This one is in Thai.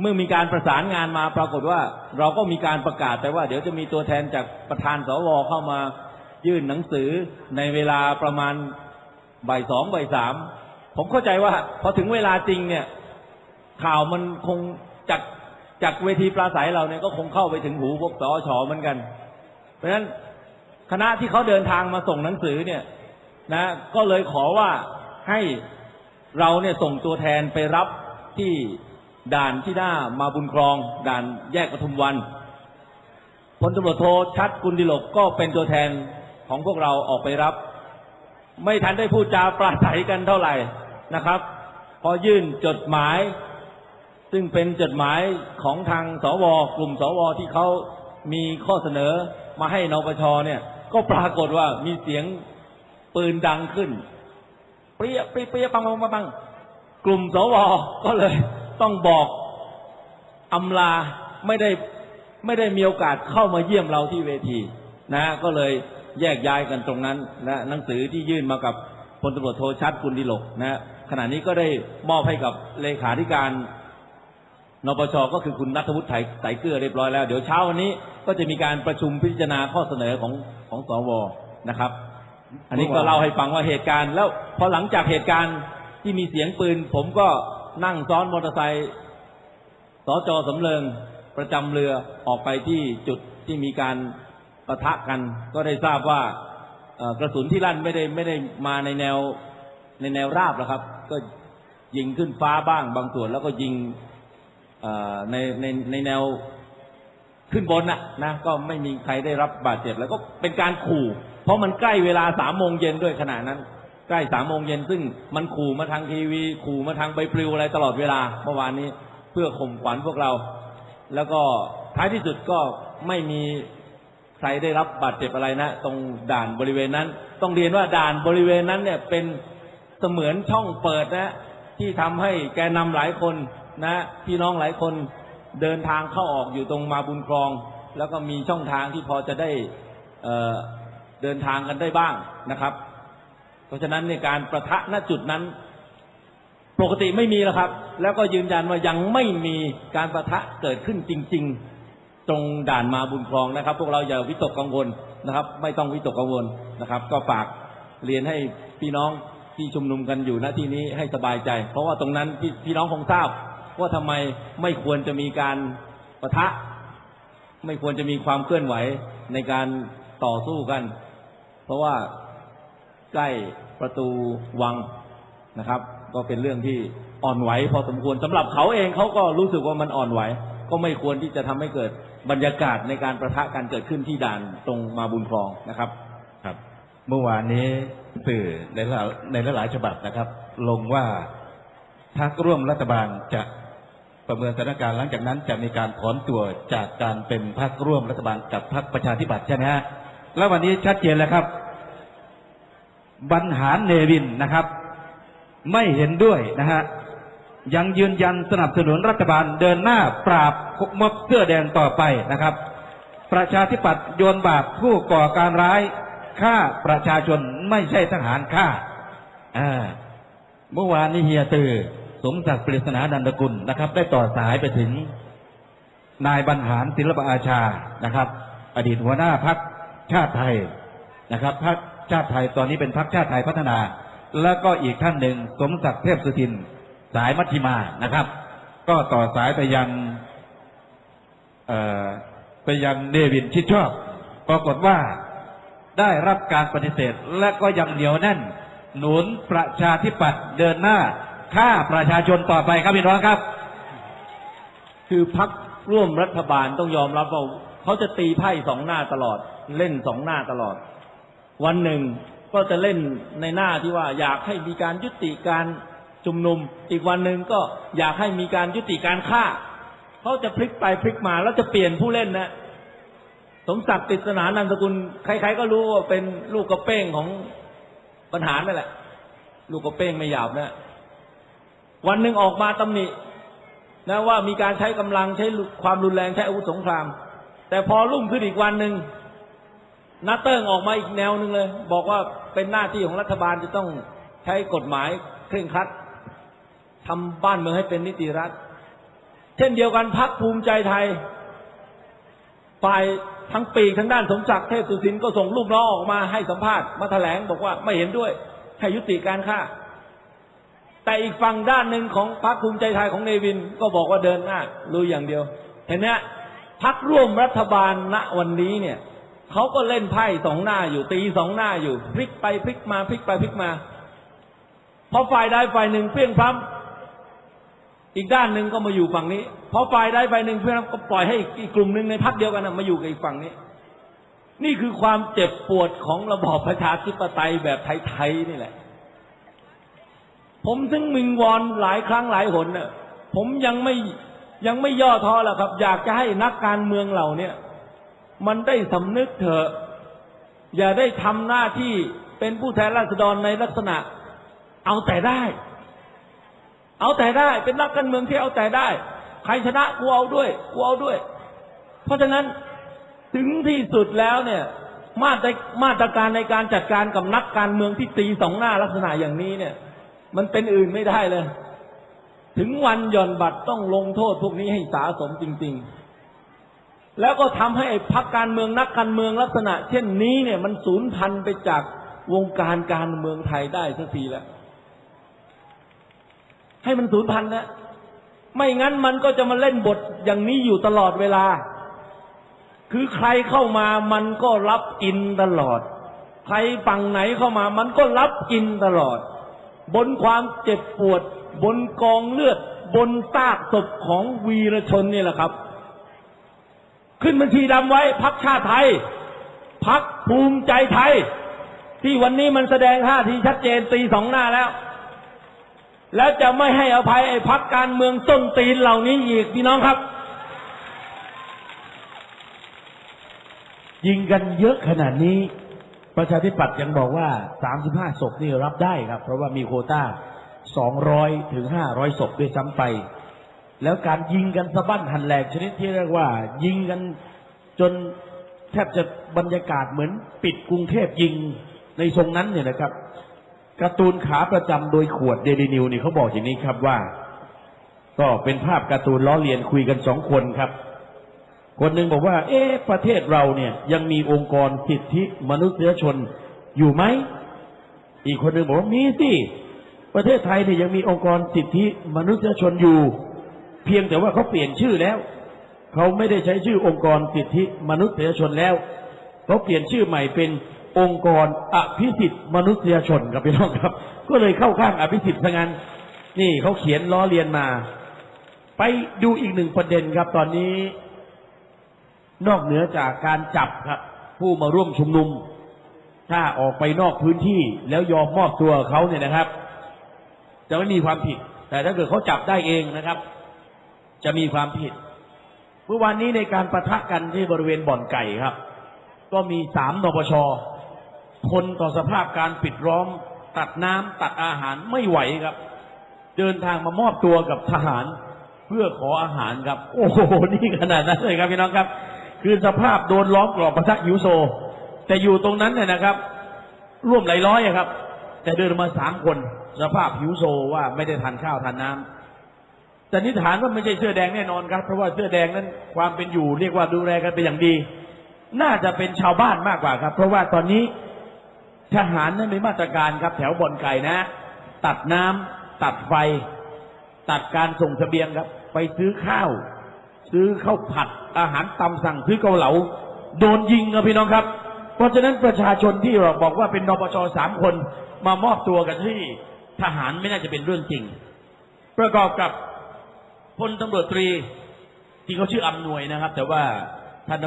เมื่อมีการประสานงานมาปรากฏว่าเราก็มีการประกาศแต่ว่า เดี๋ยวจะมีตัวแทนจากประธานสวเข้ามายื่นหนังสือในเวลาประมาณบ่ายสองบ่ายสามผมเข้าใจว่าพอถึงเวลาจริงเนี่ย ข่าวมันคงจากจากเวทีปราศัยเราเนี่ยก็คงเข้าไปถึงหูพวกสอชอเหมือนกัน เพราะฉะนั้นคณะที่เขาเดินทางมาส่งหนังสือเนี่ย นะ ก็เลยขอว่าให้เราเนี่ยส่งตัวแทนไปรับที่ ด่านที่หน้ามาบุญครอง ด่านแยกปทุมวันพลตำรวจโทชัดกุลดิลกก็เป็นตัวแทนของพวกเราออกไปรับ ไม่ทันได้พูดจาปราศัยกันเท่าไหร่นะครับ พอยื่นจดหมาย ซึ่งเป็นจดหมายของทางสวกลุ่มสวที่เขามีข้อเสนอมาให้นปชเนี่ย ก็ปรากฏว่ามีเสียงปืนดังขึ้น เปรี้ยเปรี้ยเปี๊ยปังปังปังปังกลุ่มสวก็เลย ต้องบอกอำลาไม่ได้ไม่ได้มีโอกาสเข้ามาเยี่ยมเราที่เวทีนะ ก็เลยแยกย้ายกันตรงนั้นนะหนังสือที่ยื่นมากับพลตำรวจโทชัดกุลดิลกนะขณะนี้ก็ได้มอบให้กับเลขาธิการนปชก็คือคุณนัทวุฒิไถไตรเกลือเรียบร้อยแล้ว เดี๋ยวเช้าวันนี้ก็จะมีการประชุมพิจารณาข้อเสนอของของสวนะครับ อันนี้ก็เล่าให้ฟังว่าเหตุการณ์ แล้วพอหลังจากเหตุการณ์ที่มีเสียงปืน ผมก็ นั่งซ้อนมอเตอร์ไซค์สจสำเริงประจำเรือออกไปที่จุดที่มีการปะทะกัน ก็ได้ทราบว่ากระสุนที่ลั่นไม่ได้ไม่ได้มาในแนวในแนวราบหรอกครับ ก็ยิงขึ้นฟ้าบ้างบางส่วนแล้วก็ยิงในในในแนวขึ้นบนน่ะนะก็ไม่มีใครได้รับบาดเจ็บ แล้วก็เป็นการขู่ เพราะมันใกล้เวลาสามโมงเย็นด้วยขณะนั้น ใกล้สามโมงเย็นซึ่งมันขู่มาทางทีวี ขู่มาทางใบปลิวอะไรตลอดเวลาเมื่อวานนี้เพื่อข่มขวัญพวกเรา แล้วก็ท้ายที่สุดก็ไม่มีใครได้รับบาดเจ็บอะไรนะ ตรงด่านบริเวณนั้น ต้องเรียนว่าด่านบริเวณนั้นเนี่ยเป็นเสมือนช่องเปิดนะ ที่ทำให้แกนนำหลายคนนะพี่น้องหลายคนเดินทางเข้าออกอยู่ตรงมาบุญครอง แล้วก็มีช่องทางที่พอจะได้เเดินทางกันได้บ้างนะครับ เพราะฉะนั้นในการประทะณจุดนั้น ปกติไม่มีแล้วครับ แล้วก็ยืนยันว่ายังไม่มีการประทะเกิดขึ้นจริง ๆ ตรงด่านมาบุญครองนะครับ พวกเราอย่าวิตกกังวลนะครับ ไม่ต้องวิตกกังวลนะครับ ก็ฝากเรียนให้พี่น้องที่ชุมนุมกันอยู่ณที่นี้ให้สบายใจ เพราะว่าตรงนั้นพี่พี่น้องคงทราบว่าทำไมไม่ควรจะมีการประทะ ไม่ควรจะมีความเคลื่อนไหวในการต่อสู้กัน เพราะว่า ใกล้ประตูวังนะครับ ก็เป็นเรื่องที่อ่อนไหวพอสมควรสำหรับเขาเองเขาก็รู้สึกว่ามันอ่อนไหว ก็ไม่ควรที่จะทำให้เกิดบรรยากาศในการประทะกันเกิดขึ้นที่ด่านตรงมาบุญคลองนะครับครับ เมื่อวานนี้สื่อในหลายในหลายฉบับนะครับ ลงว่าพรรคร่วมรัฐบาลจะประเมินสถานการณ์หลังจากนั้นจะมีการถอนตัวจากการเป็นพรรคร่วมรัฐบาลกับพรรคประชาธิปัตย์ใช่ไหมฮะแล้ววันนี้ชัดเจนแล้วครับ บรรหารเนวินนะครับ ไม่เห็นด้วยนะฮะยังยืนยันสนับสนุนรัฐบาลเดินหน้าปราบม็อบเสื้อแดงต่อไปนะครับ ประชาธิปัตย์โยนบาปผู้ก่อการร้ายฆ่าประชาชนไม่ใช่ทหารฆ่าอ่าเมื่อวานนี้เฮียตือสมศักดิ์ปริศนาดันดกุลนะครับ ได้ต่อสายไปถึงนายบรรหารศิลปอาชานะครับ อดีตหัวหน้าพักชาติไทยนะครับพัก ชาติไทยตอนนี้เป็นพักชาติไทยพัฒนา แล้วก็อีกท่านหนึ่งสมศักดิ์เทพสุทิน สายมัชฌิมานะครับ ก็ต่อสายไปยังไปยังเนวินชิดชอบ ปรากฏว่าได้รับการปฏิเสธและก็ยังเหนียวแน่น หนุนประชาธิปัตย์เดินหน้าฆ่าประชาชนต่อไปครับพี่น้องครับ คือพักร่วมรัฐบาลต้องยอมรับว่าเขาจะตีไพ่สองหน้าตลอด เล่นสองหน้าตลอด วันหนึ่งก็จะเล่นในหน้าที่ว่าอยากให้มีการยุติการชุมนุม อีกวันหนึ่งก็อยากให้มีการยุติการฆ่าเขาจะพลิกไปพลิกมาแล้วจะเปลี่ยนผู้เล่นนะสมศักดิ์ปริศนานามสกุลใครๆก็รู้ว่าเป็นลูกกระเป้งของปัญหานั่นแหละ ลูกกระเป้งไม่หยาบนะวันหนึ่งออกมาตำหนินะว่ามีการใช้กำลังใช้ความรุนแรงใช้อาวุธสงคราม แต่พอรุ่งขึ้นอีกวันหนึ่ง นัตเติ้งออกมาอีกแนวหนึ่งเลย บอกว่าเป็นหน้าที่ของรัฐบาลจะต้องใช้กฎหมายเคร่งครัดทำบ้านเมืองให้เป็นนิติรัฐ เช่นเดียวกันพักภูมิใจไทยฝ่ายทั้งปีกทางด้านสมศักดิ์เทพสุทินก็ส่งลูกน้องออกมาให้สัมภาษณ์มาแถลงบอกว่าไม่เห็นด้วยให้ยุติการฆ่า แต่อีกฝั่งด้านหนึ่งของพรรคภูมิใจไทยของเนวินก็บอกว่าเดินหน้าลุยอย่างเดียว เห็นไหมพักร่วมรัฐบาลณวันนี้เนี่ย เขาก็เล่นไพ่สองหน้าอยู่ ตีสองหน้าอยู่พลิกไปพลิกมาพลิกไปพลิกมาพอฝ่ายใดฝ่ายหนึ่งเพี้ยงพล้ำอีกด้านหนึ่งก็มาอยู่ฝั่งนี้พอฝ่ายใดฝ่ายหนึ่งเพี้ยงพล้ำก็ปล่อยให้อีกกลุ่มหนึ่งในพักเดียวกันนะมาอยู่กับอีกฝั่งนี้ นี่คือความเจ็บปวดของระบอบประชาธิปไตยแบบไทยๆนี่แหละ ผมถึงมิงวอนหลายครั้งหลายหนน่ะผมยังไม่ยังไม่ย่อท้อหรอกครับ อยากจะให้นักการเมืองเหล่าเนี้ย มันได้สำนึกเถอะ อย่าได้ทำหน้าที่เป็นผู้แทนราษฎรในลักษณะ เอาแต่ได้ เอาแต่ได้เป็นนักการเมืองที่เอาแต่ได้ ใครชนะกูเอาด้วยกูเอาด้วย เพราะฉะนั้นถึงที่สุดแล้วเนี่ยมาตรมาตรการในการจัดการกับนักการเมืองที่ตีสองหน้าลักษณะอย่างนี้เนี่ย มันเป็นอื่นไม่ได้เลย ถึงวันหย่อนบัตรต้องลงโทษพวกนี้ให้สาสมจริง ๆ แล้วก็ทำให้ไอ้พักการเมืองนักการเมืองลักษณะ เช่นนี้เนี่ยมันสูญพันธุ์ไปจากวงการการเมืองไทยได้สักทีแล้ว ให้มันสูญพันธุ์นะ ไม่งั้นมันก็จะมาเล่นบทอย่างนี้อยู่ตลอดเวลา คือใครเข้ามามันก็รับกินตลอด ใครฝั่งไหนเข้ามา มันก็รับกินตลอด บนความเจ็บปวด บนกองเลือด บนซากศพของวีรชนนี่แหละครับ ขึ้นบัญชีดำไว้พักชาติไทย พักภูมิใจไทย ที่วันนี้มันแสดงท่าทีชัดเจนตีสองหน้าแล้ว แล้วจะไม่ให้อภัยไอ้พักการเมืองต้นตีนเหล่านี้อีกพี่น้องครับ ยิงกันเยอะขนาดนี้ ประชาธิปัตย์ยังบอกว่า 35ศพนี่รับได้ครับ เพราะว่ามีโควต้า 200 ถึง 500ศพด้วยซ้ำไป แล้วการยิงกันสะบั้นหันแหลกชนิดที่เรียกว่า ยิงกันจนแทบจะบรรยากาศเหมือนปิดกรุงเทพยิงในทรงนั้นเนี่ยนะครับการ์ตูนขาประจำโดยขวดเดลินิวนี่เขาบอกอย่างนี้ครับว่า ก็เป็นภาพการ์ตูนล้อเลียนคุยกันสองคนครับ คนหนึ่งบอกว่า เอ๊ะประเทศเราเนี่ย ยังมีองค์กรสิทธิมนุษยชนอยู่ไหม อีกคนหนึ่งบอกว่ามีสิประเทศไทยเนี่ยยังมีองค์กรสิทธิมนุษยชนอยู่ เพียงแต่ว่าเขาเปลี่ยนชื่อแล้ว เขาไม่ได้ใช้ชื่อองค์กรสิทธิมนุษยชนแล้วเขาเปลี่ยนชื่อใหม่เป็นองค์กรอภิสิทธิมนุษยชนครับพี่น้องครับ ก็เลยเข้าข้างอภิสิทธิ์ซะงั้น นี่เขาเขียนล้อเลียนมา ไปดูอีกหนึ่งประเด็นครับตอนนี้ นอกเหนือจากการจับครับ ผู้มาร่วมชุมนุม ถ้าออกไปนอกพื้นที่แล้วยอมมอบตัวเขาเนี่ยนะครับ จะไม่มีความผิด แต่ถ้าเกิดเขาจับได้เองนะครับ จะมีความผิด เมื่อวานนี้ในการประทะกันที่บริเวณบ่อนไก่ครับ ก็มีสามนปชทนต่อสภาพการปิดล้อม ตัดน้ำตัดอาหารไม่ไหวครับ เดินทางมามอบตัวกับทหาร เพื่อขออาหารครับ โอ้โหนี่ขนาดนั้นเลยครับพี่น้องครับ คือสภาพโดนล้อมกรอบประทักหิวโซ แต่อยู่ตรงนั้นเนี่ยนะครับ ร่วมหลายร้อยครับ แต่เดินมาสามคน สภาพหิวโซว่าไม่ได้ทานข้าวทานน้ำ แต่นิษฐานว่าไม่ใช่เสื้อแดงแน่นอนครับ เพราะว่าเสื้อแดงนั้นความเป็นอยู่ เรียกว่าดูแลกันเป็นอย่างดี น่าจะเป็นชาวบ้านมากกว่าครับ เพราะว่าตอนนี้ทหารนั้นมีมาตรการครับ แถวบ่อนไก่นะ ตัดน้ำตัดไฟ ตัดการส่งเสบียงครับ ไปซื้อข้าว ซื้อข้าวผัดอาหารตำสั่งซื้อเกาเหลาโดนยิงครับพี่น้องครับ เพราะฉะนั้นประชาชนที่เราบอกว่าเป็นนปชสามคนมามอบตัวกันที่ทหารไม่น่าจะเป็นเรื่องจริง ประกอบกับ พลตำรวจตรีที่เขาชื่ออำนวยนะครับ แต่ว่าท่าน